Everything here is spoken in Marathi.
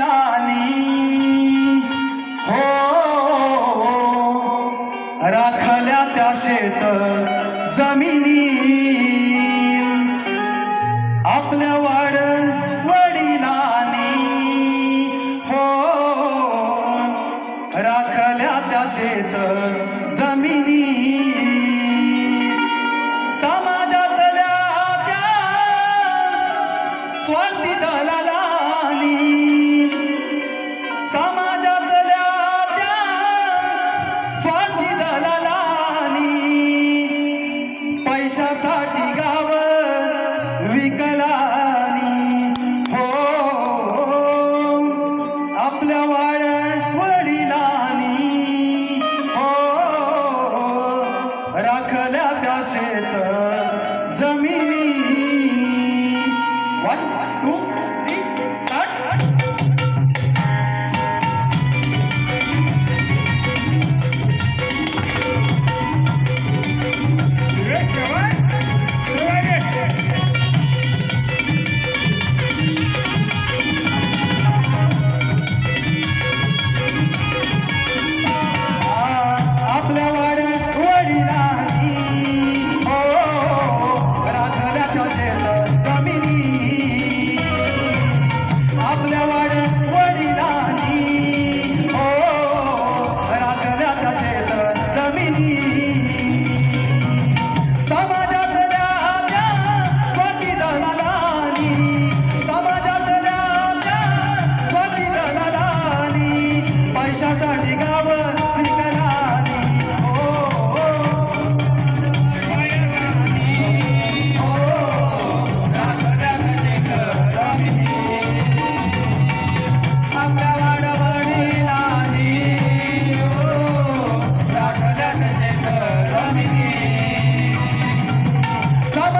तानी हो राखल्या त्या शेत जमिनी आपल्या वाड वडिलांनी। हो राखल्या त्या शेत जमिनी समाजातल्या त्या स्वार्थी देशासाठी गाव विकलानी. हो आपल्या वाड वडिलानी. हो राखल्या त्या शेत जमिनी. वन टू ಸಾಮ